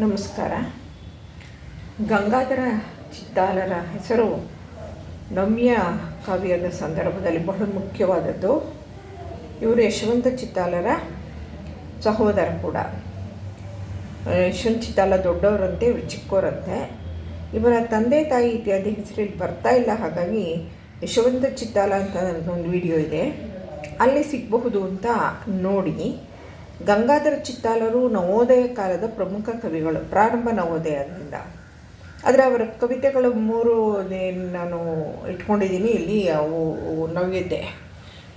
ನಮಸ್ಕಾರ. ಗಂಗಾಧರ ಚಿತ್ತಾಲರ ಹೆಸರು ನಮ್ಯ ಕಾವ್ಯದ ಸಂದರ್ಭದಲ್ಲಿ ಬಹಳ ಮುಖ್ಯವಾದದ್ದು. ಇವರು ಯಶವಂತ ಚಿತ್ತಾಲರ ಸಹೋದರ ಕೂಡ. ಯಶವಂತ ಚಿತ್ತಾಲ ದೊಡ್ಡವರಂತೆ, ಇವರು ಚಿಕ್ಕವರಂತೆ ಇವರ ತಂದೆ ತಾಯಿ ಇತ್ಯಾದಿ ಹೆಸರಲ್ಲಿ ಬರ್ತಾ ಇಲ್ಲ. ಹಾಗಾಗಿ ಯಶವಂತ ಚಿತ್ತಾಲ ಅಂತ ಒಂದು ವಿಡಿಯೋ ಇದೆ. ಅಲ್ಲಿ ಸಿಗಬಹುದು ಅಂತ ನೋಡಿ. ಗಂಗಾಧರ ಚಿತ್ತಾಲರು ನವೋದಯ ಕಾಲದ ಪ್ರಮುಖ ಕವಿಗಳು, ಪ್ರಾರಂಭ ನವೋದಯದಿಂದ. ಆದರೆ ಅವರ ಕವಿತೆಗಳು ಮೂರು ನಾನು ಇಟ್ಕೊಂಡಿದ್ದೀನಿ, ಇಲ್ಲಿ ಅವು ನವ್ಯತೆ.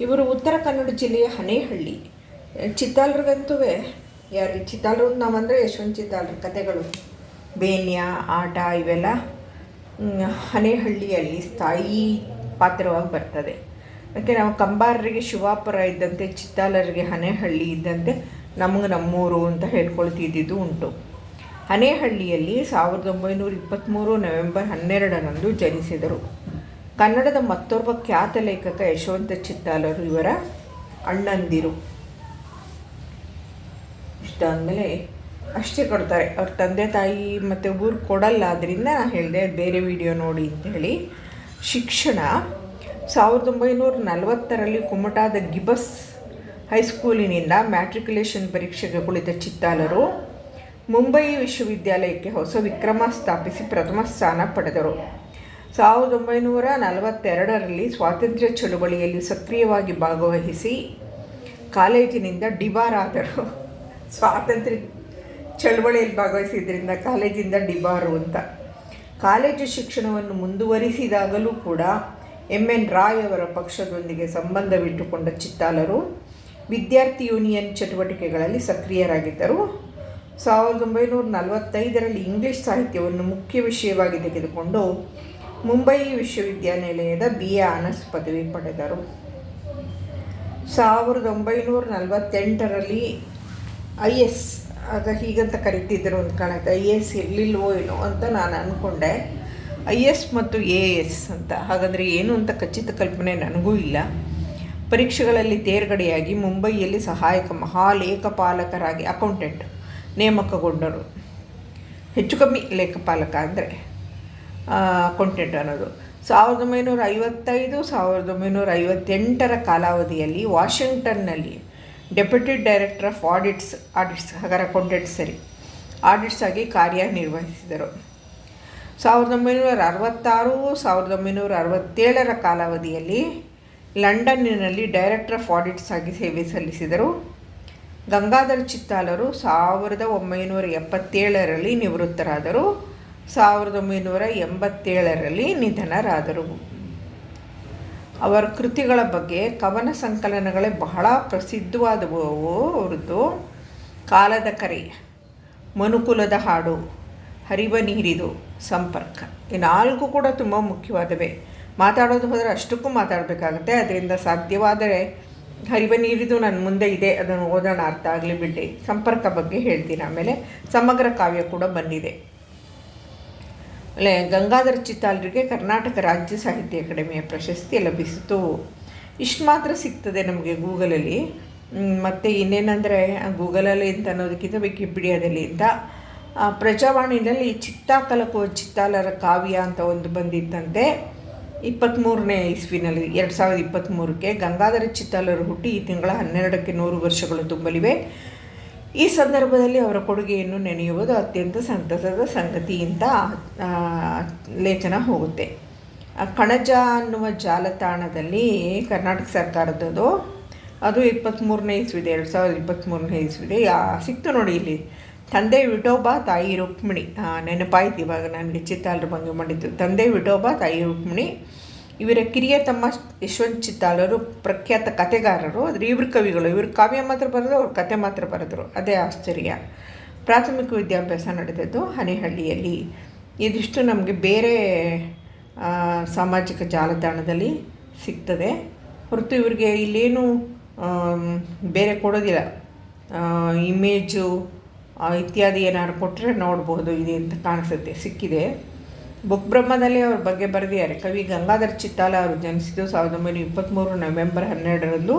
ಇವರು ಉತ್ತರ ಕನ್ನಡ ಜಿಲ್ಲೆಯ ಹನೇಹಳ್ಳಿ. ಚಿತ್ತಾಲರಿಗಂತೂ ಯಾರು ಚಿತ್ತಾಲರು ನಾವಂದರೆ ಯಶವಂತ ಚಿತ್ತಾಲ್ರ, ಕತೆಗಳು. ಬೇನ್ಯ, ಆಟ ಇವೆಲ್ಲ ಹನೇಹಳ್ಳಿಯಲ್ಲಿ ಸ್ಥಾಯಿ ಪಾತ್ರವಾಗಿ ಬರ್ತದೆ. ಯಾಕೆ ನಾವು ಕಂಬಾರರಿಗೆ ಶಿವಾಪುರ ಇದ್ದಂತೆ ಚಿತ್ತಾಲರಿಗೆ ಹನೇಹಳ್ಳಿ ಇದ್ದಂತೆ ನಮಗೆ ನಮ್ಮೂರು ಅಂತ ಹೇಳ್ಕೊಳ್ತಿದ್ದಿದ್ದು ಉಂಟು. ಹನೇಹಳ್ಳಿಯಲ್ಲಿ ಸಾವಿರದ ಒಂಬೈನೂರ ಇಪ್ಪತ್ತ್ಮೂರು ನವೆಂಬರ್ ಹನ್ನೆರಡರಂದು ಜನಿಸಿದರು. ಕನ್ನಡದ ಮತ್ತೋರ್ವ ಖ್ಯಾತ ಲೇಖಕ ಯಶವಂತ ಚಿತ್ತಾಲರು ಇವರ ಅಣ್ಣಂದಿರು. ಇಷ್ಟಾದಮೇಲೆ ಅಷ್ಟೇ ಕೊಡ್ತಾರೆ. ಅವ್ರ ತಂದೆ ತಾಯಿ ಮತ್ತು ಊರು ಕೊಡಲ್ಲ ಅದರಿಂದ ನಾನು ಹೇಳಿದೆ, ಬೇರೆ ವಿಡಿಯೋ ನೋಡಿ ಅಂತ ಹೇಳಿ ಶಿಕ್ಷಣ ಸಾವಿರದ ಒಂಬೈನೂರ ನಲವತ್ತರಲ್ಲಿ ಕುಮಟಾದ ಗಿಬಸ್ ಹೈಸ್ಕೂಲಿನಿಂದ ಮ್ಯಾಟ್ರಿಕ್ಯುಲೇಷನ್ ಪರೀಕ್ಷೆಗೆ ಕುಳಿತ ಚಿತ್ತಾಲರು ಮುಂಬಯಿ ವಿಶ್ವವಿದ್ಯಾಲಯಕ್ಕೆ ಹೊಸ ವಿಕ್ರಮ ಸ್ಥಾಪಿಸಿ ಪ್ರಥಮ ಸ್ಥಾನ ಪಡೆದರು. ಸಾವಿರದ ಒಂಬೈನೂರ ನಲವತ್ತೆರಡರಲ್ಲಿ ಸ್ವಾತಂತ್ರ್ಯ ಚಳುವಳಿಯಲ್ಲಿ ಸಕ್ರಿಯವಾಗಿ ಭಾಗವಹಿಸಿ ಕಾಲೇಜಿನಿಂದ ಡಿಬಾರಾದರು ಸ್ವಾತಂತ್ರ್ಯ ಚಳವಳಿಯಲ್ಲಿ ಭಾಗವಹಿಸಿದ್ದರಿಂದ ಕಾಲೇಜಿಂದ ಡಿಬಾರು ಅಂತ. ಕಾಲೇಜು ಶಿಕ್ಷಣವನ್ನು ಮುಂದುವರಿಸಿದಾಗಲೂ ಕೂಡ ಎಂ ಎನ್ ರಾಯ್ ಅವರ ಪಕ್ಷದೊಂದಿಗೆ ಸಂಬಂಧವಿಟ್ಟುಕೊಂಡ ಚಿತ್ತಾಲರು ವಿದ್ಯಾರ್ಥಿ ಯೂನಿಯನ್ ಚಟುವಟಿಕೆಗಳಲ್ಲಿ ಸಕ್ರಿಯರಾಗಿದ್ದರು. ಸಾವಿರದ ಒಂಬೈನೂರ ನಲವತ್ತೈದರಲ್ಲಿ ಇಂಗ್ಲಿಷ್ ಸಾಹಿತ್ಯವನ್ನು ಮುಖ್ಯ ವಿಷಯವಾಗಿ ತೆಗೆದುಕೊಂಡು ಮುಂಬೈ ವಿಶ್ವವಿದ್ಯಾನಿಲಯದ ಬಿ ಎ ಆನರ್ಸ್ ಪದವಿ ಪಡೆದರು. ಸಾವಿರದ ಒಂಬೈನೂರ ನಲವತ್ತೆಂಟರಲ್ಲಿ ಐ ಎಸ್ ಆಗ ಹೀಗಂತ ಕರಿತಿದ್ದರು ಅಂತ ಕಾಣುತ್ತೆ. ಐ ಎಸ್ ಇರಲಿಲ್ವೋ ಏನೋ ಅಂತ ನಾನು ಅಂದ್ಕೊಂಡೆ ಐ ಎಸ್ ಮತ್ತು ಎ ಎಸ್ ಅಂತ. ಹಾಗಾದರೆ ಏನು ಅಂತ ಖಚಿತ ಕಲ್ಪನೆ ನನಗೂ ಇಲ್ಲ. ಪರೀಕ್ಷೆಗಳಲ್ಲಿ ತೇರ್ಗಡೆಯಾಗಿ ಮುಂಬೈಯಲ್ಲಿ ಸಹಾಯಕ ಮಹಾಲೇಖಪಾಲಕರಾಗಿ ಅಕೌಂಟೆಂಟ್ ನೇಮಕಗೊಂಡರು. ಹೆಚ್ಚು ಕಮ್ಮಿ ಲೇಖಪಾಲಕ ಅಂದರೆ ಅಕೌಂಟೆಂಟ್ ಅನ್ನೋದು. ಸಾವಿರದ ಒಂಬೈನೂರ ಐವತ್ತೈದು, ಸಾವಿರದ ಒಂಬೈನೂರ ಐವತ್ತೆಂಟರ ಕಾಲಾವಧಿಯಲ್ಲಿ ವಾಷಿಂಗ್ಟನ್ನಲ್ಲಿ deputy director of audits audits, ಹಾಗಾದ್ರೆ ಅಕೌಂಟೆಂಟ್ ಸರಿ. ಆಡಿಟ್ಸ್ ಆಗಿ ಕಾರ್ಯನಿರ್ವಹಿಸಿದರು ಸಾವಿರದ ಒಂಬೈನೂರ ಅರವತ್ತಾರು, ಸಾವಿರದ ಒಂಬೈನೂರ ಅರವತ್ತೇಳರ ಕಾಲಾವಧಿಯಲ್ಲಿ ಲಂಡನ್ನಿನಲ್ಲಿ ಡೈರೆಕ್ಟರ್ ಆಫ್ ಆಡಿಟ್ಸ್ ಆಗಿ ಸೇವೆ ಸಲ್ಲಿಸಿದರು. ಗಂಗಾಧರ್ ಚಿತ್ತಾಲರು ಸಾವಿರದ ಒಂಬೈನೂರ ಎಪ್ಪತ್ತೇಳರಲ್ಲಿ ನಿವೃತ್ತರಾದರು. ಸಾವಿರದ ಒಂಬೈನೂರ ಎಂಬತ್ತೇಳರಲ್ಲಿ ನಿಧನರಾದರು. ಅವರ ಕೃತಿಗಳ ಬಗ್ಗೆ ಕವನ ಸಂಕಲನಗಳೇ ಬಹಳ ಪ್ರಸಿದ್ಧವಾದವು ಅವರದ್ದು. ಕಾಲದ ಕರೆ, ಮನುಕುಲದ ಹಾಡು. ಹರಿವ ನೀರಿದು ಸಂಪರ್ಕ. ಈ ನಾಲ್ಕು ಕೂಡ ತುಂಬ ಮುಖ್ಯವಾದವೆ. ಮಾತಾಡೋದು ಹೋದರೆ ಅಷ್ಟಕ್ಕೂ ಮಾತಾಡಬೇಕಾಗುತ್ತೆ. ಅದರಿಂದ ಸಾಧ್ಯವಾದರೆ ಹರಿವ ನೀರಿದು ನನ್ನ ಮುಂದೆ ಇದೆ. ಅದನ್ನು ಓದೋಣ ಅರ್ಥ ಆಗಲಿ ಬಿಡಿ ಸಂಪರ್ಕ ಬಗ್ಗೆ ಹೇಳ್ತೀನಿ ಆಮೇಲೆ. ಸಮಗ್ರ ಕಾವ್ಯ ಕೂಡ ಬಂದಿದೆ. ಗಂಗಾಧರ ಚಿತ್ತಾಲರಿಗೆ ಕರ್ನಾಟಕ ರಾಜ್ಯ ಸಾಹಿತ್ಯ ಅಕಾಡೆಮಿಯ ಪ್ರಶಸ್ತಿ ಲಭಿಸಿತು. ಇಷ್ಟು ಮಾತ್ರ ಸಿಗ್ತದೆ ನಮಗೆ ಗೂಗಲಲ್ಲಿ. ಮತ್ತು ಇನ್ನೇನೆಂದರೆ ಗೂಗಲಲ್ಲಿ ಅಂತ ಅನ್ನೋದಕ್ಕಿಂತ ವಿಕಿಪೀಡಿಯಾದಲ್ಲಿ ಅಂತ. ಪ್ರಜಾವಾಣಿನಲ್ಲಿ ಚಿತ್ತಾಕಲಕೋ ಚಿತ್ತಾಲರ ಕಾವ್ಯ ಅಂತ ಒಂದು ಬಂದಿತ್ತಂತೆ. ಇಪ್ಪತ್ತ್ಮೂರನೇ ಇಸ್ವಿನಲ್ಲಿ, ಎರಡು ಸಾವಿರದ ಇಪ್ಪತ್ತ್ಮೂರಕ್ಕೆ ಗಂಗಾಧರ ಚಿತ್ತಾಲರು ಹುಟ್ಟಿ ಈ ತಿಂಗಳ ಹನ್ನೆರಡಕ್ಕೆ ನೂರು ವರ್ಷಗಳು ತುಂಬಲಿವೆ. ಈ ಸಂದರ್ಭದಲ್ಲಿ ಅವರ ಕೊಡುಗೆಯನ್ನು ನೆನೆಯುವುದು ಅತ್ಯಂತ ಸಂತಸದ ಸಂಗತಿಯಿಂದ ಲೇಖನ ಹೋಗುತ್ತೆ. ಕಣಜ ಅನ್ನುವ ಜಾಲತಾಣದಲ್ಲಿ ಕರ್ನಾಟಕ ಸರ್ಕಾರದ್ದು ಅದು ಇಪ್ಪತ್ತ್ಮೂರನೇ ಇಸ್ವಿದೆ, ಎರಡು ಸಾವಿರದ ಇಪ್ಪತ್ತ್ಮೂರನೇ ಇಸ್ವಿದೆ. ಯಾ- ಸಿಕ್ತು ನೋಡಿ ಇಲ್ಲಿ. ತಂದೆ ವಿಠೋಬಾ, ತಾಯಿ ರುಕ್ಮಿಣಿ. ನೆನಪಾಯ್ತು, ಇವಾಗ ನನಗೆ ಚಿತ್ತಾಲರ ಬಗ್ಗೆ ಮಾಡಿದ್ದು. ತಂದೆ ವಿಠೋಬಾ, ತಾಯಿ ರುಕ್ಮಿಣಿ. ಇವರ ಕಿರಿಯ ತಮ್ಮ ಯಶವಂತ್ ಚಿತ್ತಾಲರು, ಪ್ರಖ್ಯಾತ ಕತೆಗಾರರು ಆದರೆ ಇವ್ರ ಕವಿಗಳು, ಇವರು ಕಾವ್ಯ ಮಾತ್ರ ಬರೆದ್ರು, ಅವ್ರ ಕತೆ ಮಾತ್ರ ಬರೆದರು. ಅದೇ ಆಶ್ಚರ್ಯ. ಪ್ರಾಥಮಿಕ ವಿದ್ಯಾಭ್ಯಾಸ ನಡೆದದ್ದು ಹನಿಹಳ್ಳಿಯಲ್ಲಿ. ಇದಿಷ್ಟು ನಮಗೆ ಬೇರೆ ಸಾಮಾಜಿಕ ಜಾಲತಾಣದಲ್ಲಿ ಸಿಗ್ತದೆ. ಹೊರತು ಇವರಿಗೆ ಇಲ್ಲೇನು ಬೇರೆ ಕೊಡೋದಿಲ್ಲ. ಇಮೇಜು ಇತ್ಯಾದಿ ಏನಾದ್ರು ಕೊಟ್ಟರೆ ನೋಡ್ಬೋದು, ಇದೆ ಅಂತ ಕಾಣಿಸುತ್ತೆ, ಸಿಕ್ಕಿದೆ. ಬುಕ್ ಬ್ರಹ್ಮದಲ್ಲಿ ಅವ್ರ ಬಗ್ಗೆ ಬರೆದಿದ್ದಾರೆ. ಕವಿ ಗಂಗಾಧರ ಚಿತ್ತಾಲ ಅವರು ಜನಿಸಿದ್ದು ಸಾವಿರದ ಒಂಬೈನೂರ ಇಪ್ಪತ್ತ್ಮೂರು ನವೆಂಬರ್ ಹನ್ನೆರಡರಂದು.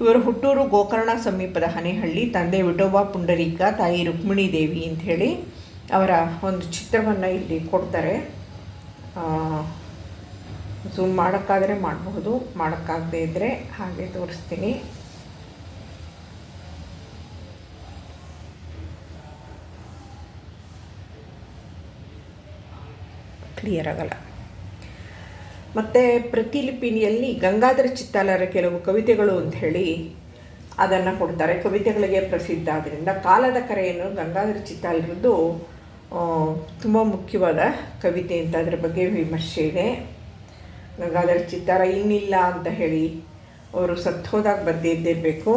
ಇವರು ಹುಟ್ಟೂರು ಗೋಕರ್ಣ ಸಮೀಪದ ಹನೇಹಳ್ಳಿ, ತಂದೆ ವಿಠೋಬಾ ಪುಂಡರೀಕ, ತಾಯಿ ರುಕ್ಮಿಣಿ ದೇವಿ ಅಂಥೇಳಿ ಅವರ ಒಂದು ಚಿತ್ರವನ್ನು ಇಲ್ಲಿ ಕೊಡ್ತಾರೆ. ಝೂಮ್ ಮಾಡೋಕ್ಕಾದರೆ ಮಾಡಬಹುದು ಮಾಡೋಕ್ಕಾಗದೇ ಇದ್ದರೆ ಹಾಗೆ ತೋರಿಸ್ತೀನಿ. ಕ್ಲಿಯರ್ ಆಗಲ್ಲ ಮತ್ತು ಪ್ರತಿಲಿಪಿನಿಯಲ್ಲಿ ಗಂಗಾಧರ ಚಿತ್ತಾಲರ ಕೆಲವು ಕವಿತೆಗಳು ಅಂತ ಹೇಳಿ ಅದನ್ನು ಕೊಡ್ತಾರೆ. ಕವಿತೆಗಳಿಗೆ ಪ್ರಸಿದ್ಧ. ಆದ್ದರಿಂದ ಕಾಲದ ಕರೆಯನ್ನು ಗಂಗಾಧರ ಚಿತ್ತಾಲರದ್ದು ತುಂಬ ಮುಖ್ಯವಾದ ಕವಿತೆ ಅಂತ ಅದರ ಬಗ್ಗೆ ವಿಮರ್ಶೆ ಇದೆ. ಗಂಗಾಧರ ಚಿತ್ತಾರ ಇನ್ನಿಲ್ಲ ಅಂತ ಹೇಳಿ ಅವರು ಸತ್ತೋದಾಗ ಬರೆದಿದ್ದಿರಬೇಕು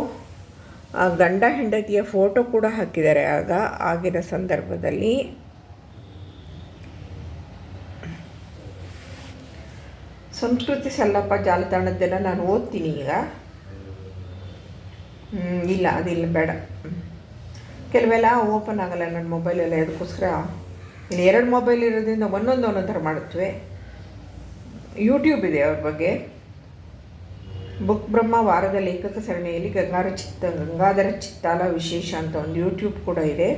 ಗಂಡ ಹೆಂಡತಿಯ ಫೋಟೋ ಕೂಡ ಹಾಕಿದ್ದಾರೆ. ಆಗ ಆಗಿನ ಸಂದರ್ಭದಲ್ಲಿ ಸಂಸ್ಕೃತಿ ಸಲ್ಲಪ್ಪ ಜಾಲತಾಣದ್ದೆಲ್ಲ ನಾನು ಓದ್ತೀನಿ ಈಗ. ಇಲ್ಲ, ಅದಿಲ್ಲ, ಬೇಡ. ಕೆಲವೆಲ್ಲ ಓಪನ್ ಆಗಲ್ಲ ನನ್ನ ಮೊಬೈಲೆಲ್ಲ ಅದಕ್ಕೋಸ್ಕರ ಇಲ್ಲಿ ಎರಡು ಮೊಬೈಲ್ ಇರೋದ್ರಿಂದ ಒಂದೊಂದು ಒಂದೊಂದು ಥರ ಮಾಡುತ್ತವೆ. ಯೂಟ್ಯೂಬ್ ಇದೆ ಅವ್ರ ಬಗ್ಗೆ. ಬುಕ್ ಬ್ರಹ್ಮ ವಾರದ ಲೇಖಕ ಸರಣಿಯಲ್ಲಿ ಗಂಗಾರ ಚಿತ್ತ, ಗಂಗಾಧರ ಚಿತ್ತಾಲ ವಿಶೇಷ ಅಂತ ಒಂದು ಯೂಟ್ಯೂಬ್ ಕೂಡ ಇದೆ.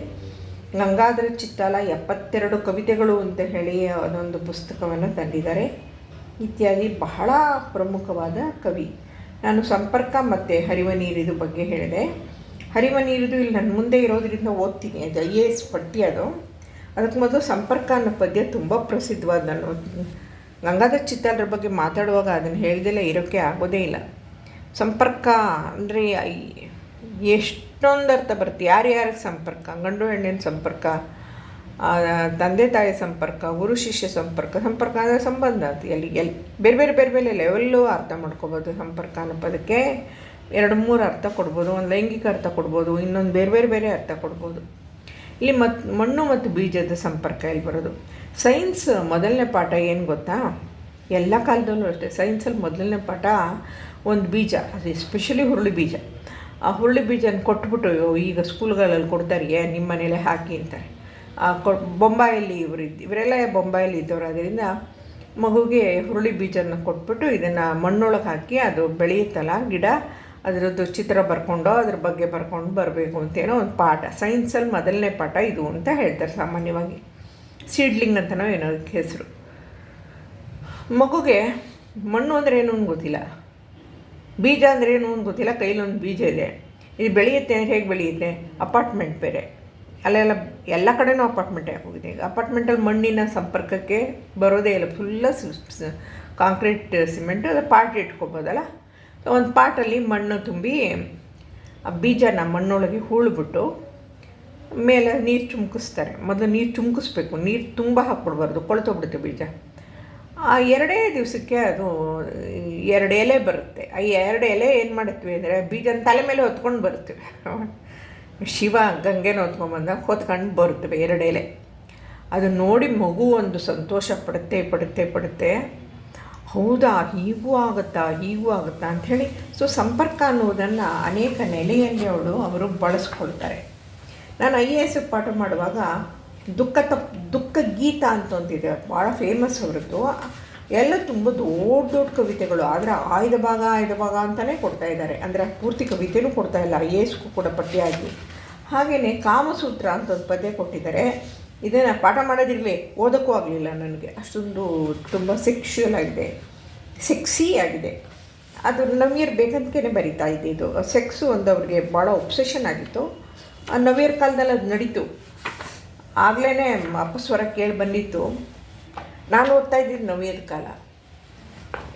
ಗಂಗಾಧರ ಚಿತ್ತಾಲ ಎಪ್ಪತ್ತೆರಡು ಕವಿತೆಗಳು ಅಂತ ಹೇಳಿ ಅದೊಂದು ಪುಸ್ತಕವನ್ನು ತಂದಿದ್ದಾರೆ. ಇತ್ಯಾದಿ ಬಹಳ ಪ್ರಮುಖವಾದ ಕವಿ. ನಾನು ಸಂಪರ್ಕ ಮತ್ತು ಹರಿವ ನೀರಿದು ಬಗ್ಗೆ ಹೇಳಿದೆ. ಹರಿವ ನೀರಿದು ಇಲ್ಲಿ ನನ್ನ ಮುಂದೆ ಇರೋದರಿಂದ ಓದ್ತೀನಿ. ಅದು ಐ ಎ ಎಸ್ ಪಟ್ಟಿ ಅದು. ಅದಕ್ಕೆ ಮೊದಲು ಸಂಪರ್ಕ ಅನ್ನೋ ಪದ್ಯ ತುಂಬ ಪ್ರಸಿದ್ಧವಾದ ನಾನು ಗಂಗಾಧರ್ ಚಿತ್ತಾಲರ ಬಗ್ಗೆ ಮಾತಾಡುವಾಗ ಅದನ್ನು ಹೇಳ್ದೆಲ್ಲ ಇರೋಕ್ಕೆ ಆಗೋದೇ ಇಲ್ಲ. ಸಂಪರ್ಕ ಅಂದರೆ ಎಷ್ಟೊಂದು ಅರ್ಥ ಬರುತ್ತೆ. ಯಾರ್ಯಾರಿಗೆ ಸಂಪರ್ಕ? ಗಂಡು ಹೆಣ್ಣಿನ ಸಂಪರ್ಕ? ತಂದೆ ತಾಯಿ ಸಂಪರ್ಕ, ಗುರು ಶಿಷ್ಯ ಸಂಪರ್ಕ ಸಂಪರ್ಕ ಅಂದರೆ ಸಂಬಂಧ ಅದು. ಎಲ್ಲಿ ಎಲ್ಲಿ, ಬೇರೆ ಬೇರೆ ಬೇರೆ ಬೇರೆ ಲೆವೆಲ್ಲು ಅರ್ಥ ಮಾಡ್ಕೋಬೋದು ಸಂಪರ್ಕ ಅನ್ನೋ ಪದಕ್ಕೆ ಎರಡು, ಮೂರು ಅರ್ಥ ಕೊಡ್ಬೋದು, ಒಂದು ಲೈಂಗಿಕ ಅರ್ಥ ಕೊಡ್ಬೋದು, ಇನ್ನೊಂದು ಬೇರೆ ಬೇರೆ ಬೇರೆ ಅರ್ಥ ಕೊಡ್ಬೋದು. ಇಲ್ಲಿ ಮತ್ತು ಮಣ್ಣು ಮತ್ತು ಬೀಜದ ಸಂಪರ್ಕ ಇಲ್ಲಿ ಬರೋದು? ಸೈನ್ಸ್ ಮೊದಲನೇ ಪಾಠ ಏನು ಗೊತ್ತಾ? ಎಲ್ಲ ಕಾಲದಲ್ಲೂ ಅಷ್ಟೇ ಸೈನ್ಸಲ್ಲಿ ಮೊದಲನೇ ಪಾಠ ಒಂದು ಬೀಜ, ಅದು ಎಸ್ಪೆಷಲಿ ಹುರುಳಿ ಬೀಜ. ಆ ಹುರುಳಿ ಬೀಜನ ಕೊಟ್ಬಿಟ್ಟು ಈಗ ಸ್ಕೂಲ್ಗಳಲ್ಲಿ ಕೊಡ್ತಾರೆ ನಿಮ್ಮ ಮನೇಲೆ ಹಾಕಿ ಅಂತಾರೆ. ಕೊ, ಬೊಂಬಾಯಲ್ಲಿ ಇವರು ಇದ್ದು ಇವರೆಲ್ಲ ಬೊಂಬಾಯಲ್ಲಿ ಇದ್ದವರು ಅದರಿಂದ ಮಗುಗೆ ಹುರುಳಿ ಬೀಜನ ಕೊಟ್ಬಿಟ್ಟು ಇದನ್ನು ಮಣ್ಣೊಳಗೆ ಹಾಕಿ ಅದು ಬೆಳೆಯುತ್ತಲ್ಲ ಗಿಡ, ಅದರದ್ದು ಚಿತ್ರ ಬರ್ಕೊಂಡು, ಅದ್ರ ಬಗ್ಗೆ ಬರ್ಕೊಂಡು ಬರಬೇಕು ಅಂತೇನೋ ಒಂದು ಪಾಠ, ಸೈನ್ಸಲ್ಲಿ ಮೊದಲನೇ ಪಾಠ ಇದು ಅಂತ ಹೇಳ್ತಾರೆ ಸಾಮಾನ್ಯವಾಗಿ. ಸೀಡ್ಲಿಂಗ್ ಅಂತನೋ ಏನೋ ಹೆಸರು. ಮಗುಗೆ ಮಣ್ಣು ಅಂದರೆ ಏನು ಗೊತ್ತಿಲ್ಲ. ಬೀಜ ಅಂದರೆ ಏನು ಅಂತ ಗೊತ್ತಿಲ್ಲ, ಕೈಲೊಂದು ಬೀಜ ಇದೆ. ಇದು ಬೆಳೆಯುತ್ತೆ ಅಂದರೆ ಹೇಗೆ ಬೆಳೆಯುತ್ತೆ? ಅಪಾರ್ಟ್ಮೆಂಟ್ ಬೇರೆ. ಅಲ್ಲೆಲ್ಲ ಎಲ್ಲ ಕಡೆನೂ ಅಪಾರ್ಟ್ಮೆಂಟೇ ಹೋಗಿದೆ. ಈಗ ಅಪಾರ್ಟ್ಮೆಂಟಲ್ಲಿ ಮಣ್ಣಿನ ಸಂಪರ್ಕಕ್ಕೆ ಬರೋದೇ ಇಲ್ಲ. ಫುಲ್ಲ ಕಾಂಕ್ರೀಟ್ ಸಿಮೆಂಟ್ ಅದು ಪಾಟ್ ಇಟ್ಕೊಬೋದಲ್ಲ? ಒಂದು ಪಾಟಲ್ಲಿ ಮಣ್ಣು ತುಂಬಿ, ಆ ಬೀಜನ ಮಣ್ಣೊಳಗೆ ಹೂಳ್ಬಿಟ್ಟು, ಮೇಲೆ ನೀರು ಚುಮ್ಕಿಸ್ತಾರೆ. ಮೊದಲು ನೀರು ಚುಮ್ಕಿಸ್ಬೇಕು. ನೀರು ತುಂಬ ಹಾಕ್ಬಿಡ್ಬಾರ್ದು. ಕೊಳ್ತೋಗ್ಬಿಡುತ್ತೆ ಬೀಜ. ಆ ಎರಡೇ ದಿವಸಕ್ಕೆ ಅದು, ಎರಡು ಎಲೆ ಬರುತ್ತೆ. ಆ ಎರಡು ಎಲೆ ಏನು ಮಾಡುತ್ತವೆ ಅಂದರೆ, ಬೀಜನ ತಲೆ ಮೇಲೆ ಹೊತ್ಕೊಂಡು ಬರುತ್ತವೆ ಶಿವ ಗಂಗೆನ ಹೊತ್ಕೊಂಬಂದ ಹೊತ್ಕೊಂಡು ಬರುತ್ತವೆ ಎರಡೆಲೆ. ಅದು ನೋಡಿ ಮಗು ಒಂದು ಸಂತೋಷ ಪಡುತ್ತೆ ಪಡುತ್ತೆ ಪಡುತ್ತೆ. ಹೌದಾ, ಹೀಗೂ ಆಗುತ್ತಾ ಹೀಗೂ ಆಗುತ್ತಾ ಅಂಥೇಳಿ. ಸೊ ಸಂಪರ್ಕ ಅನ್ನೋದನ್ನು ಅನೇಕ ನೆಲೆಯಲ್ಲಿ ಅವಳು, ಅವರು ಬಳಸ್ಕೊಳ್ತಾರೆ. ನಾನು ಐ ಎ ಎಸ್ ಪಾಠ ಮಾಡುವಾಗ ದುಃಖ ತಪ್, ದುಃಖ ಗೀತ ಅಂತ ಒಂದಿದೆ. ಭಾಳ ಫೇಮಸ್ ಅವರದ್ದು. ಎಲ್ಲ ತುಂಬ ದೊಡ್ಡ ದೊಡ್ಡ ಕವಿತೆಗಳು. ಆದರೆ ಆಯ್ದ ಭಾಗ ಆಯ್ದ ಭಾಗ ಅಂತಲೇ ಕೊಡ್ತಾ ಇದ್ದಾರೆ. ಅಂದರೆ ಪೂರ್ತಿ ಕವಿತೆನೂ ಕೊಡ್ತಾ ಇಲ್ಲ. ಐ ಕೂಡ ಪಠ್ಯ ಪಟ್ಟಿಯಾಗಿ. ಹಾಗೆಯೇ ಕಾಮಸೂತ್ರ ಅಂತ ಒಂದು ಪದ್ಯ ಕೊಟ್ಟಿದ್ದಾರೆ. ಇದನ್ನು ಪಾಠ ಮಾಡೋದಿರಲಿ, ಓದೋಕ್ಕೂ ಆಗಲಿಲ್ಲ ನನಗೆ. ಅಷ್ಟೊಂದು ತುಂಬ ಸೆಕ್ಷುವಲ್ ಆಗಿದೆ. ಸೆಕ್ಸಿ ಆಗಿದೆ. ಅದು ನವ್ಯರ್ ಬೇಕಂತಲೇ ಬರಿತಾ ಇದು ಸೆಕ್ಸು ಒಂದು ಅವ್ರಿಗೆ ಭಾಳ ಒಬ್ಸೆಷನ್ ಆಗಿತ್ತು. ನವ್ಯರ್ ಕಾಲದಲ್ಲಿ ಅದು ನಡೀತು. ಆಗಲೇ ಅಪಸ್ವರ ಕೇಳಿ ಬಂದಿತ್ತು. ನಾನು ಓದ್ತಾ ಇದ್ದಿದ್ದು ನವ್ಯದ ಕಾಲ.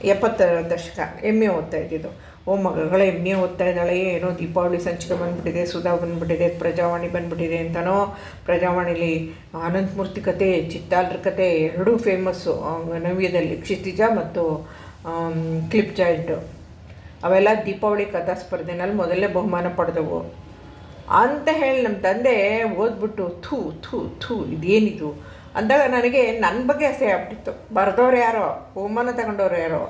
ಎಪ್ಪತ್ತರ ದಶಕ, ಎಮ್ಮೆ ಓದ್ತಾ ಇದ್ದಿದ್ದು. ಓ ಮಗಳ, ಎಮ್ಮೆ ಓದ್ತಾ ಇದ್ದಾಳೆ, ಏನೋ ದೀಪಾವಳಿ ಸಂಚಿಕೆ ಬಂದುಬಿಟ್ಟಿದೆ, ಸುಧಾ ಬಂದುಬಿಟ್ಟಿದೆ, ಪ್ರಜಾವಾಣಿ ಬಂದುಬಿಟ್ಟಿದೆ ಅಂತನೋ. ಪ್ರಜಾವಾಣಿಲಿ ಅನಂತಮೂರ್ತಿ ಕತೆ ಚಿತ್ತಾಲ್ರ ಕತೆ, ಎರಡೂ ಫೇಮಸ್ಸು ನವ್ಯದಲ್ಲಿ. ಕ್ಷಿತಿಜ ಮತ್ತು ಕ್ಲಿಪ್ ಜಾಯಿಂಟು. ಅವೆಲ್ಲ ದೀಪಾವಳಿ ಕಥಾ ಸ್ಪರ್ಧೆನಲ್ಲಿ ಮೊದಲನೇ ಬಹುಮಾನ ಪಡೆದವು. ಅಂತ ಹೇಳಿ ನಮ್ಮ ತಂದೆ ಓದ್ಬಿಟ್ಟು, ಥೂ ಥೂ ಥೂ, ಇದೇನಿದು? ಅಂದಾಗ ನನಗೆ ನನ್ನ ಬಗ್ಗೆ ಅಸಹ್ಯ ಆಗ್ಬಿಟ್ಟಿತ್ತು. ಬರೆದವ್ರು ಯಾರೋ ಹೋಮನ ತಗೊಂಡವ್ರು ಯಾರೋ,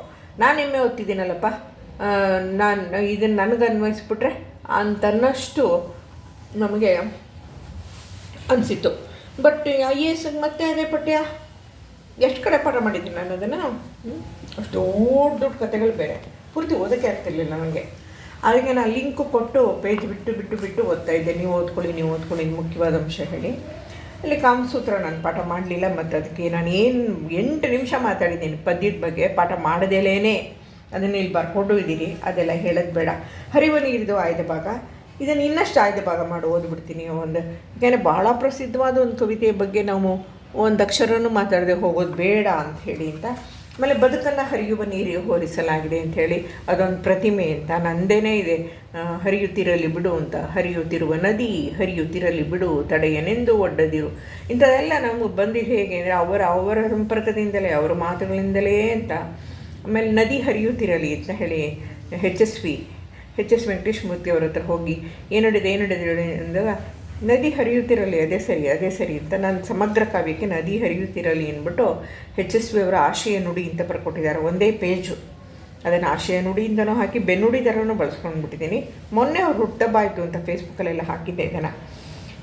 ನಾನು ಹೆಮ್ಮೆ ಓದ್ತಿದ್ದೀನಲ್ಲಪ್ಪ ನಾನು ಇದನ್ನು ನನಗೆ ಅನ್ವಯಿಸ್ಬಿಟ್ರೆ ಅಂತನ್ನಷ್ಟು ನಮಗೆ ಅನಿಸಿತ್ತು. ಬಟ್ ಐ ಎ ಎಸ್ ಮತ್ತೆ ಅದೇ ಪಠ್ಯ? ಎಷ್ಟು ಕಡೆ ಪಾಠ ಮಾಡಿದ್ದೀನಿ ನಾನು ಅದನ್ನು? ಅಷ್ಟು ದೊಡ್ಡ ದೊಡ್ಡ ಕಥೆಗಳು ಬೇರೆ. ಪೂರ್ತಿ ಓದೋಕ್ಕೆ ಆಗ್ತಿರ್ಲಿಲ್ಲ ನನಗೆ ಅದಕ್ಕೆ ನಾನು ಲಿಂಕು ಕೊಟ್ಟು ಪೇಜ್ ಬಿಟ್ಟು ಬಿಟ್ಟು ಬಿಟ್ಟು ಓದ್ತಾ ಇದ್ದೆ. ನೀವು ಓದ್ಕೊಳ್ಳಿ ನೀವು ಓದ್ಕೊಳ್ಳಿ ಮುಖ್ಯವಾದ ಅಂಶ ಹೇಳಿ. ಅಲ್ಲಿ ಕಾಮಸೂತ್ರ ನಾನು ಪಾಠ ಮಾಡಲಿಲ್ಲ, ಮತ್ತು ಅದಕ್ಕೆ ನಾನು ಏನು ಎಂಟು ನಿಮಿಷ ಮಾತಾಡಿದ್ದೀನಿ. ಪದ್ಯದ ಬಗ್ಗೆ ಪಾಠ ಮಾಡದೇಲೇನೆ. ಅದನ್ನು ಇಲ್ಲಿ ಬರ್ಕೊಂಡು ಇದ್ದೀರಿ ಅದೆಲ್ಲ ಹೇಳೋದು ಬೇಡ. ಹರಿವ ನೀರಿದು ಆಯ್ದ ಭಾಗ. ಇದನ್ನು ಇನ್ನಷ್ಟು ಆಯ್ದ ಭಾಗ ಮಾಡಿ ಓದ್ಬಿಡ್ತೀನಿ. ಒಂದು ಯಾಕೆಂದರೆ ಭಾಳ ಪ್ರಸಿದ್ಧವಾದ ಒಂದು ಕವಿತೆಯ ಬಗ್ಗೆ ನಾವು ಒಂದು ಅಕ್ಷರನೂ ಮಾತಾಡದೆ ಹೋಗೋದು ಬೇಡ ಅಂತ ಹೇಳಿ ಅಂತ ಆಮೇಲೆ ಬದುಕನ್ನು ಹರಿಯುವ ನೀರಿಗೆ ಹೋಲಿಸಲಾಗಿದೆ ಹೇಳಿ ಅದೊಂದು ಪ್ರತಿಮೆ ಅಂತ ನಂದೇನೇ ಇದೆ. ಹರಿಯುತ್ತಿರಲಿ ಬಿಡು ಅಂತ. ಹರಿಯುತ್ತಿರುವ ನದಿ, ಹರಿಯುತ್ತಿರಲಿ ಬಿಡು. ತಡೆಯನೆಂದು ಒಡ್ಡದಿರು. ಇಂಥದೆಲ್ಲ ನಮಗೆ ಬಂದಿದ್ದು ಹೇಗೆ ಅಂದರೆ ಅವರ ಅವರ ಸಂಪರ್ಕದಿಂದಲೇ, ಅವರ ಮಾತುಗಳಿಂದಲೇ ಅಂತ. ಆಮೇಲೆ ನದಿ ಹರಿಯುತ್ತಿರಲಿ ಅಂತ ಹೇಳಿ H S V H S Venkatesh Murthy ಅವ್ರ ಹತ್ರ ಹೋಗಿ, ಏನು ನಡೆದಿದೆ, ಏನು ಅಂದಾಗ ನದಿ ಹರಿಯುತ್ತಿರಲಿ, ಅದೇ ಸರಿ ಅದೇ ಸರಿ ಅಂತ ನಾನು ಸಮಗ್ರ ಕಾವ್ಯಕ್ಕೆ ನದಿ ಹರಿಯುತ್ತಿರಲಿ ಅಂದ್ಬಿಟ್ಟು ಎಚ್ ಎಸ್ ವಿ ಅವರ ಆಶಯ ನುಡಿ ಅಂತ ಬರ್ಕೊಟ್ಟಿದ್ದಾರೆ, ಒಂದೇ ಪೇಜು. ಅದನ್ನು ಆಶಯ ನುಡಿಯಿಂದನೂ ಹಾಕಿ ಬೆನ್ನುಡಿ ಥರನೂ ಬಳಸ್ಕೊಂಡ್ಬಿಟ್ಟಿದ್ದೀನಿ. ಮೊನ್ನೆ ಅವ್ರು ಹುಟ್ಟಬಾಯಿತು ಅಂತ ಫೇಸ್ಬುಕ್ಕಲ್ಲೆಲ್ಲ ಹಾಕಿದ್ದೆ ಇದನ್ನು.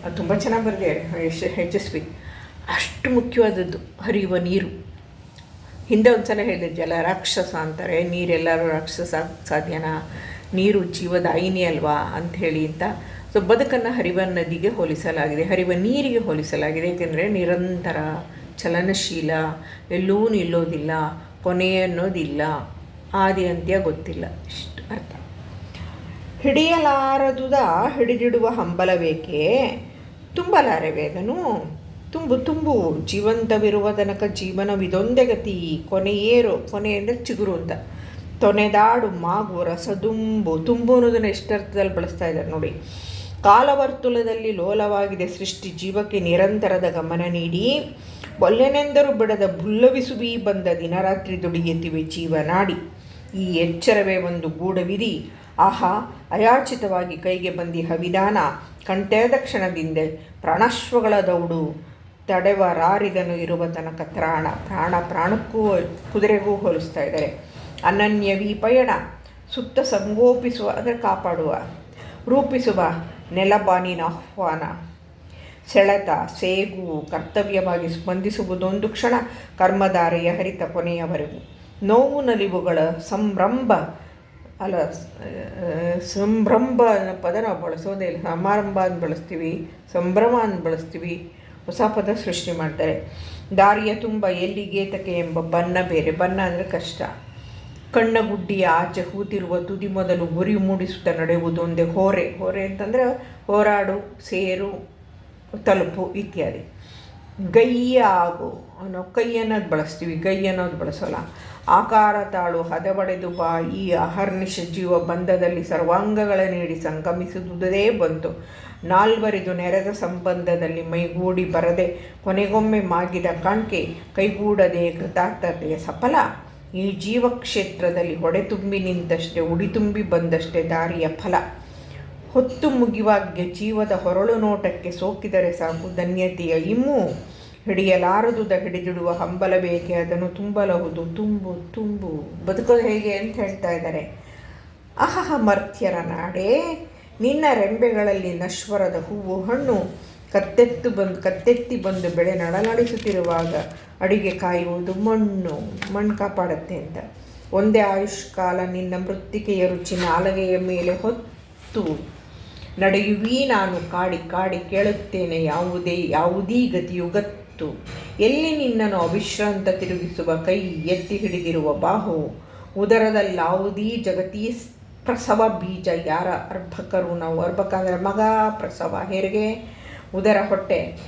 ಅದು ತುಂಬ ಚೆನ್ನಾಗಿ ಬರೆದಿದೆ ಎಚ್ ಎಚ್ ಎಸ್ ವಿ. ಅಷ್ಟು ಮುಖ್ಯವಾದದ್ದು, ಹರಿಯುವ ನೀರು. ಹಿಂದೆ ಒಂದು ಸಲ ಹೇಳಿದೆ ಜಲ ರಾಕ್ಷಸ ಅಂತಾರೆ, ನೀರೆಲ್ಲರೂ ರಾಕ್ಷಸ ಸಾಧ್ಯನಾ? ನೀರು ಜೀವದಾಯಿನಿ ಅಲ್ವಾ? ಅಂಥೇಳಿ ಅಂತ. ಸೊ ಬದುಕನ್ನು ಹರಿವ ನದಿಗೆ ಹೋಲಿಸಲಾಗಿದೆ. ಹರಿವ ನೀರಿಗೆ ಹೋಲಿಸಲಾಗಿದೆ. ಏಕೆಂದರೆ ನಿರಂತರ ಚಲನಶೀಲ, ಎಲ್ಲೂ ನಿಲ್ಲೋದಿಲ್ಲ, ಕೊನೆ ಅನ್ನೋದಿಲ್ಲ, ಆದಿ ಅಂತ್ಯ ಗೊತ್ತಿಲ್ಲ. ಇಷ್ಟು ಅರ್ಥ. ಹಿಡಿಯಲಾರದುದ ಹಿಡಿದಿಡುವ ತುಂಬಲಾರೆ ತುಂಬಲಾರೆವೇದನು ತುಂಬು ತುಂಬು ಜೀವಂತವಿರುವ ತನಕ ಜೀವನವಿದೊಂದೇ ಗತಿ ಕೊನೆಯೇರು ಕೊನೆ ಅಂದರೆ ಚಿಗುರು ಅಂತ. ತೊನೆದಾಡು ಮಾಗು, ರಸದುಂಬು, ತುಂಬು ಅನ್ನೋದನ್ನು ಎಷ್ಟರ್ಥದಲ್ಲಿ ಬಳಸ್ತಾ ಇದ್ದಾರೆ ನೋಡಿ. ಕಾಲವರ್ತುಲದಲ್ಲಿ ಲೋಲವಾಗಿದೆ. ಸೃಷ್ಟಿ ಜೀವಕ್ಕೆ ನಿರಂತರದ ಗಮನ ನೀಡಿ ಒಲ್ಲೆನೆಂದರೂ ಬಿಡದ ಬುಲ್ಲವಿಸುವಿ ಬಂದ ದಿನರಾತ್ರಿ ದುಡಿಯುತ್ತಿವೆ ಜೀವನಾಡಿ ಈ ಎಚ್ಚರವೇ ಒಂದು ಗೂಢವಿಧಿ. ಆಹಾ, ಅಯಾಚಿತವಾಗಿ ಕೈಗೆ ಬಂದಿ ವಿಧಾನ ಕಣ್ತೆರೆದ ಕ್ಷಣದಿಂದ ಪ್ರಾಣಶ್ವಗಳ ದೌಡು, ತಡೆವರಾರಿದನು ಇರುವ ತನಕ ತ್ರಾಣ, ಪ್ರಾಣ ಪ್ರಾಣಕ್ಕೂ ಕುದುರೆಗೂ ಹೋಲಿಸ್ತಾ ಇದ್ದಾರೆ. ಅನನ್ಯವೀ ಪಯಣ ಸುತ್ತ ಸಂಗೋಪಿಸುವ, ಅಂದರೆ ಕಾಪಾಡುವ, ರೂಪಿಸುವ ನೆಲಬಾನಿನ ಆಹ್ವಾನ. ಸೆಳೆತ, ಸೇಗು, ಕರ್ತವ್ಯವಾಗಿ ಸ್ಪಂದಿಸುವುದೊಂದು ಕ್ಷಣ ಕರ್ಮಧಾರೆಯ ಹರಿತ ಕೊನೆಯವರೆಗೂ. ನೋವು ನಲಿವುಗಳ ಸಂಭ್ರಂಭ ಅಲ್ಲ ಸಂಭ್ರಂಭ ಅನ್ನೋ ಪದ ನಾವು ಬಳಸೋದೇ ಇಲ್ಲ. ಸಮಾರಂಭ ಅಂತ ಬಳಸ್ತೀವಿ, ಸಂಭ್ರಮ ಅಂತ ಬಳಸ್ತೀವಿ, ಹೊಸ ಪದ ಸೃಷ್ಟಿ ಮಾಡ್ತಾರೆ. ದಾರಿಯ ತುಂಬ ಎಲ್ಲಿಗೇತಕೆ ಎಂಬ ಬಣ್ಣ ಬೇರೆ. ಬಣ್ಣ ಅಂದರೆ ಕಷ್ಟ. ಕಣ್ಣಗುಡ್ಡಿಯ ಆಚೆ ಹೂತಿರುವ ತುದಿ ಮೊದಲು ಗುರಿ ಮೂಡಿಸುತ್ತಾ ನಡೆಯುವುದೊಂದೇ ಹೋರೆ. ಹೋರೆ ಅಂತಂದರೆ ಹೋರಾಡು, ಸೇರು, ತಲುಪು ಇತ್ಯಾದಿ. ಗೈಯ ಆಗು. ಅನ್ನೋ ಕೈ ಅನ್ನೋದು ಬಳಸ್ತೀವಿ ಗೈ ಅನ್ನೋದು ಬಳಸೋಲ್ಲ. ಆಕಾರ ತಾಳು ಹದಬಡೆದು ಬಾ ಈ ಅಹರ್ನಿಶ ಜೀವ ಬಂಧದಲ್ಲಿ ಸರ್ವಾಂಗಗಳ ನೀಡಿ ಸಂಗಮಿಸುವುದೇ ಬಂತು. ನಾಲ್ವರಿದು ನೆರೆದ ಸಂಬಂಧದಲ್ಲಿ ಮೈಗೂಡಿ ಬರದೆ ಕೊನೆಗೊಮ್ಮೆ ಮಾಗಿದ ಕಾಣಿಕೆ ಕೈಗೂಡದೆ ಕೃತಾರ್ಥತೆಯ ಸಫಲ. ಈ ಜೀವಕ್ಷೇತ್ರದಲ್ಲಿ ಹೊಡೆತುಂಬಿ ನಿಂತಷ್ಟೇ, ಉಡಿತುಂಬಿ ಬಂದಷ್ಟೇ ದಾರಿಯ ಫಲ. ಹೊತ್ತು ಮುಗಿವಾಗ್ಯ ಜೀವದ ಹೊರಳು ನೋಟಕ್ಕೆ ಸೋಕಿದರೆ ಸಾಕು ಧನ್ಯತೆಯ. ಇಮ್ಮು ಹಿಡಿಯಲಾರದುದ ಹಿಡಿದಿಡುವ ಹಂಬಲ ಬೇಕೆ ಅದನ್ನು ತುಂಬಲಹುದು. ತುಂಬು ತುಂಬು. ಬದುಕೋದು ಹೇಗೆ ಅಂತ ಹೇಳ್ತಾ ಇದ್ದಾರೆ. ಅಹಹ ಮರ್ತ್ಯರ ನಾಡೇ, ನಿನ್ನ ರೆಂಬೆಗಳಲ್ಲಿ ನಶ್ವರದ ಹೂವು ಹಣ್ಣು. ಕತ್ತೆತ್ತು ಬಂದು, ಕತ್ತೆತ್ತಿ ಬಂದು ಬೆಳೆ ನಡಲಾಡಿಸುತ್ತಿರುವಾಗ ಅಡಿಗೆ ಕಾಯುವುದು ಮಣ್ಣು ಮಣ್ಣು ಕಾಪಾಡುತ್ತೆ ಅಂತ. ಒಂದೇ ಆಯುಷ್ಕಾಲ ನಿನ್ನ ಮೃತ್ತಿಕೆಯ ರುಚಿ ನಾಲಗೆಯ ಮೇಲೆ ಹೊತ್ತು. ನಡೆಯುವೀ ನಾನು ಕಾಡಿ ಕಾಡಿ ಕೇಳುತ್ತೇನೆ, ಯಾವುದೇ, ಯಾವುದೀ ಗತಿಯು ಗತ್ತು. ಎಲ್ಲಿ ನಿನ್ನನ್ನು ಅವಿಶ್ರಾಂತ ತಿರುಗಿಸುವ ಕೈ ಎತ್ತಿ ಹಿಡಿದಿರುವ ಬಾಹು. ಉದರದಲ್ಲಾವುದೀ ಜಗತೀ ಪ್ರಸವ ಬೀಜ, ಯಾರ ಅರ್ಭಕರು ನಾವು ಅರ್ಭಕ ಅಂದರೆ ಮಗ ಪ್ರಸವ, ಹೆರಿಗೆ. ಉದರ ಹೊಟ್ಟೆ.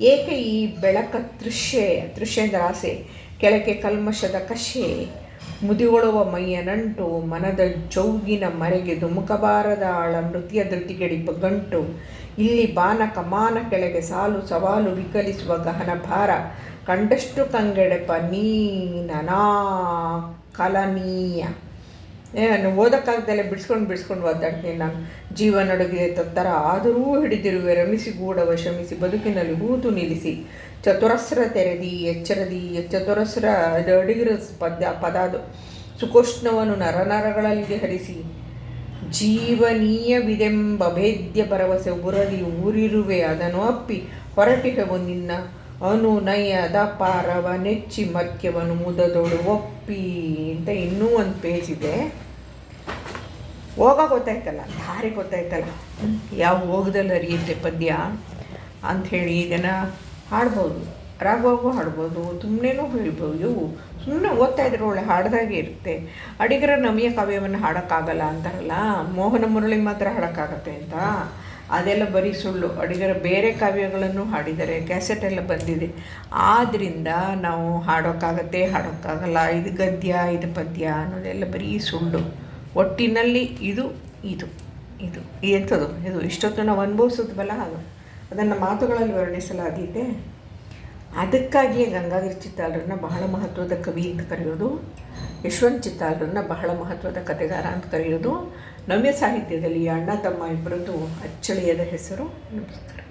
ಏಕೆ ಈ ಬೆಳಕ ತೃಷ್ಯೆ ತೃಷ್ಯದ ಆಸೆ ಕೆಳಕ್ಕೆ ಕಲ್ಮಶದ ಕಶೆ. ಮುದಿಗೊಳುವ ಮೈಯ ನಂಟು, ಮನದ ಜೌಗಿನ ಮರೆಗೆ ಧುಮುಕಬಾರದ ಆಳ ನೃತ್ಯ ಧೃತಿಗೆಡಿಪ ಗಂಟು. ಇಲ್ಲಿ ಬಾನ ಕಮಾನ ಕೆಳಗೆ ಸಾಲು ಸವಾಲು ವಿಕಲಿಸುವ ಗಹನ ಭಾರ. ಕಂಡಷ್ಟು ಕಂಗೆಡೆಪ ನೀನನಾ ಕಲನೀಯ. ನಾನು ಓದೋಕ್ಕಾಗ್ದಲ್ಲೇ ಬಿಡಿಸ್ಕೊಂಡು ಬಿಡಿಸ್ಕೊಂಡು ಒದ್ದಾಡ್ತೀನಿ ನಾನು ಜೀವ ನಡುಗಿದೆ ತತ್ತರ. ಆದರೂ ಹಿಡಿದಿರುವೆ, ರಮಿಸಿ ಗೂಡವ ಶ್ರಮಿಸಿ ಬದುಕಿನಲ್ಲಿ ಹೂತು ನಿಲ್ಲಿಸಿ. ಚತುರಸ್ರ ತೆರೆದಿ, ಎಚ್ಚರದಿ, ಚತುರಸ್ರ ಅಡಿಗಿರ ಪದ ಅದು ಸುಕೋಷ್ಣವನ್ನು ನರನರಗಳಲ್ಲಿ ಹರಿಸಿ. ಜೀವನೀಯವಿದೆಂಬ ಭೇದ್ಯ ಭರವಸೆ ಉರದಿ ಊರಿರುವೆ ಅದನ್ನು ಅಪ್ಪಿ. ಹೊರಟಿಹವು ನಿನ್ನ ಅನುನಯದ ಪಾರವ, ನೆಚ್ಚಿ ಮಧ್ಯವನ್ನು ಮುದದೊಳು ಒಪ್ಪಿ ಅಂತ ಇನ್ನೂ ಒಂದು ಪೇಜ್ ಇದೆ. ಹೋಗ ಗೊತ್ತಾಯ್ತಲ್ಲ, ದಾರಿ ಗೊತ್ತಾಯ್ತಲ್ಲ. ಯಾವ ಹೋಗದಲ್ಲಿ ಅರಿಯುತ್ತೆ ಪದ್ಯ ಅಂಥೇಳಿ ಇದನ್ನು ಹಾಡ್ಬೋದು. ರಾಗವಾಗೂ ಹಾಡ್ಬೋದು ಸುಮ್ಮನೆನೂ ಹೇಳ್ಬೋದು. ಸುಮ್ಮನೆ ಓದ್ತಾ ಇದ್ರೆ ಒಳ್ಳೆ ಹಾಡ್ದಾಗೆ ಇರುತ್ತೆ. ಅಡಿಗರ ನಮಿಯ ಕಾವ್ಯವನ್ನು ಹಾಡೋಕ್ಕಾಗಲ್ಲ ಅಂತಾರಲ್ಲ, ಮೋಹನ ಮುರಳಿ ಮಾತ್ರ ಹಾಡೋಕ್ಕಾಗತ್ತೆ ಅಂತ. ಅದೆಲ್ಲ ಬರೀ ಸುಳ್ಳು. ಅಡಿಗರ ಬೇರೆ ಕಾವ್ಯಗಳನ್ನು ಹಾಡಿದ್ದಾರೆ, ಕ್ಯಾಸೆಟ್ ಎಲ್ಲ ಬಂದಿದೆ. ಆದ್ದರಿಂದ ನಾವು ಹಾಡೋಕ್ಕಾಗತ್ತೆ, ಹಾಡೋಕ್ಕಾಗಲ್ಲ. ಇದು ಗದ್ಯ, ಇದು ಪದ್ಯ ಅನ್ನೋದೆಲ್ಲ ಬರೀ ಸುಳ್ಳು. ಒಟ್ಟಿನಲ್ಲಿ ಇದು ಇದು ಇದು ಎಂಥದ್ದು? ಇದು ಇಷ್ಟೊತ್ತು ನಾವು ಅನುಭವಿಸೋದ್ವಲ್ಲ ಅದು. ಅದನ್ನು ಮಾತುಗಳಲ್ಲಿ ವರ್ಣಿಸಲಾಗಿದೆ. ಅದಕ್ಕಾಗಿಯೇ ಗಂಗಾಧರ ಚಿತ್ತಾಲರನ್ನ ಬಹಳ ಮಹತ್ವದ ಕವಿ ಅಂತ ಕರೆಯೋದು, ಯಶವಂತ್ ಚಿತ್ತಾಲರನ್ನ ಬಹಳ ಮಹತ್ವದ ಕಥೆಗಾರ ಅಂತ ಕರೆಯೋದು. ನವ್ಯ ಸಾಹಿತ್ಯದಲ್ಲಿ ಅಣ್ಣ ತಮ್ಮ ಇಬ್ಬರದ್ದು ಅಚ್ಚಳಿಯದ ಹೆಸರು ನಮಸ್ಕಾರ